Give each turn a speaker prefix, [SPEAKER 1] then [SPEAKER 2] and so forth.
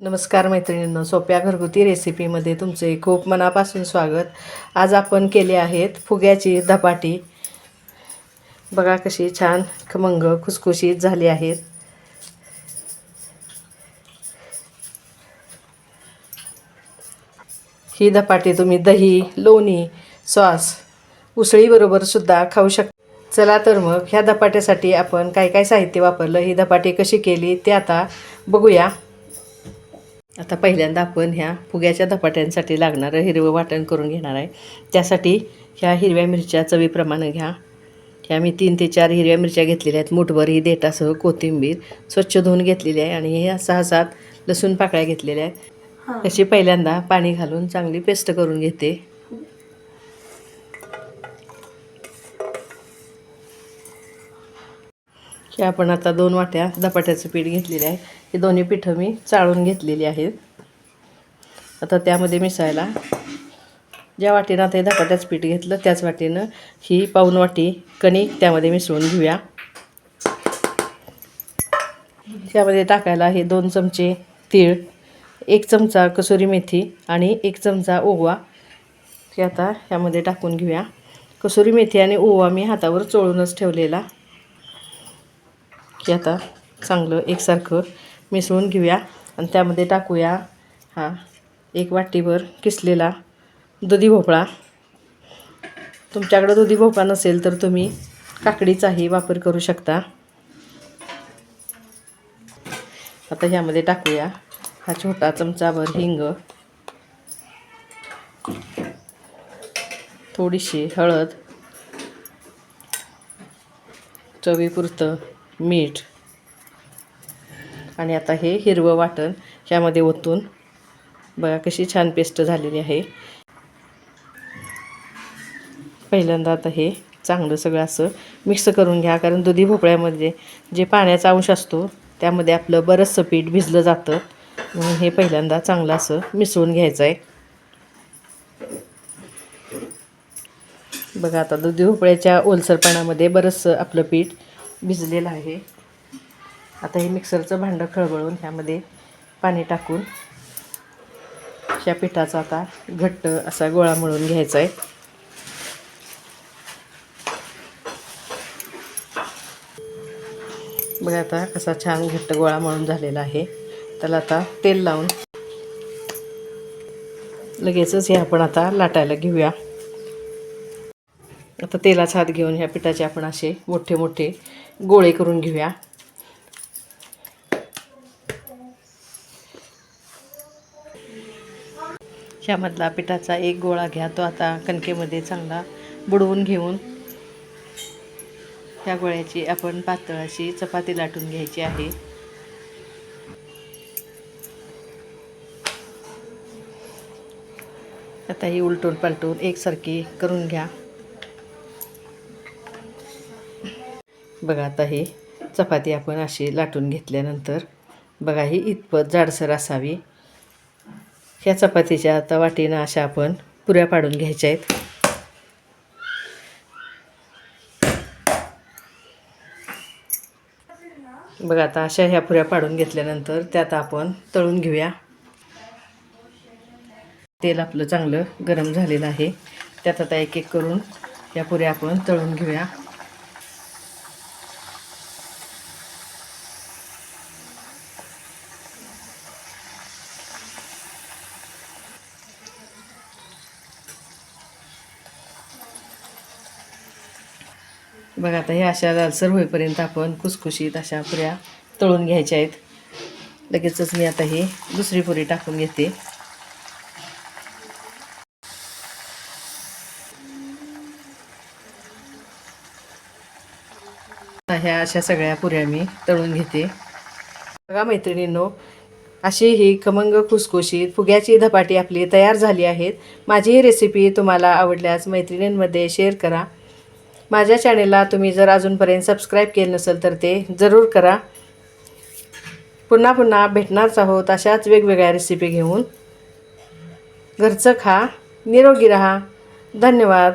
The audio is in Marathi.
[SPEAKER 1] नमस्कार मैत्रिणींनो सोप्या घरगुती रेसिपीमध्ये तुमचे खूप मनापासून स्वागत. आज आपण केले आहेत फुग्याची धपाटी. बघा कशी छान खमंग खुसखुशीत झाली आहेत. ही धपाटी तुम्ही दही लोणी सॉस उसळीबरोबर सुद्धा खाऊ शकता चला तर मग ह्या धपाट्यासाठी आपण काय काय साहित्य वापरलं ही धपाटी कशी केली ते आता बघूया. आता पहिल्यांदा आपण ह्या फुग्याच्या धपाट्यांसाठी लागणारं हिरवं वाटण करून घेणार आहे. त्यासाठी ह्या हिरव्या मिरच्या चवीप्रमाणे घ्या. ह्या मी तीन ते चार हिरव्या मिरच्या घेतलेल्या आहेत. मुठभर ही देठासह कोथिंबीर स्वच्छ धुवून घेतलेली आहे आणि ह्या सहा सात लसूण पाकळ्या घेतलेल्या आहेत. अशी पहिल्यांदा पाणी घालून चांगली पेस्ट करून घेते. हे आपण आता दोन वाट्या धपाट्याचं पीठ घेतलेलं आहे. हे दोन्ही पिठं मी चाळून घेतलेली आहेत. आता त्यामध्ये मिसायला ज्या वाटीनं आता हे धपाट्याचं पीठ घेतलं त्याच वाटीनं ही पाऊन वाटी कणिक त्यामध्ये मिसळून घेऊया. त्यामध्ये टाकायला हे दोन चमचे तीळ एक चमचा कसुरी मेथी आणि एक चमचा ओवा हे आता ह्यामध्ये टाकून घेऊया. कसुरी मेथी आणि ओवा मी हातावर चोळूनच ठेवलेला. की आता चांगलं एकसारखं मिसळून घेऊया. आणि त्यामध्ये टाकूया हा एक वाटीभर किसलेला दुधी भोपळा. तुमच्याकडं दुधी भोपळा नसेल तर तुम्ही काकडीचाही वापर करू शकता. आता ह्यामध्ये टाकूया हा छोटा चमचाभर हिंग. थोडीशी हळद. चवीपुरतं. मीठ. आणि आता हे हिरवं वाटण ह्यामध्ये ओतून बघा कशी छान पेस्ट झालेली आहे. पहिल्यांदा आता हे चांगलं सगळं असं मिक्स करून घ्या कारण दुधी भोपळ्यामध्ये जे पाण्याचा अंश असतो त्यामध्ये आपलं बरंचसं पीठ भिजलं जातं. म्हणून हे पहिल्यांदा चांगलं असं मिसळून घ्यायचं आहे बघा आता दुधी भोपळ्याच्या ओलसरपणामध्ये बरंचसं आपलं पीठ भिजलेलं आहे. आता हे मिक्सरचं भांडं खळबळून ह्यामध्ये पाणी टाकून ह्या पिठाचा आता घट्ट असा गोळा मळून घ्यायचा आहे. बघा आता कसा छान घट्ट गोळा मळून झालेला आहे. त्याला आता तेल लावून लगेचच हे आपण आता लाटायला घेऊया. आता तेलाचा हात घेऊन ह्या पिठाचे आपण असे मोठे मोठे गोळे करून घेऊया. ह्यामधला पिठाचा एक गोळा घ्या तो आता कणकेमध्ये चांगला बुडवून घेऊन ह्या गोळ्याची आपण पातळ अशी चपाती लाटून घ्यायची आहे. आता ही उलटून पलटून एकसारखी करून घ्या. बघा आता ही चपाती आपण अशी लाटून घेतल्यानंतर बघा ही इतपत जाडसर असावी. ह्या चपातीच्या आता वाटीनं अशा आपण पुऱ्या पाडून घ्यायच्या आहेत. बघा आता अशा ह्या पुऱ्या पाडून घेतल्यानंतर त्यात आपण तळून घेऊया. तेल आपलं चांगलं गरम झालेलं आहे. त्यात आता एक एक करून या पुऱ्या आपण तळून घेऊया. बघा आता हे अशा लालसर होईपर्यंत आपण कुसखुशीत अशा पुऱ्या तळून घ्यायच्या आहेत. लगेचच मी आता ही दुसरी पुरी टाकून घेते. ह्या अशा सगळ्या पुऱ्या मी तळून घेते. बघा मैत्रिणींनो अशी ही खमंग खुसखुशीत फुग्याची धपाटी आपली तयार झाली आहेत. माझी ही रेसिपी तुम्हाला आवडल्यास मैत्रिणींमध्ये शेअर करा. माझ्या चॅनेलला तुम्ही जर अजूनपर्यंत सबस्क्राईब केलं नसेल तर ते जरूर करा. पुन्हा पुन्हा भेटणारच आहोत अशाच वेगवेगळ्या रेसिपी घेऊन. घरचं खा निरोगी रहा. धन्यवाद.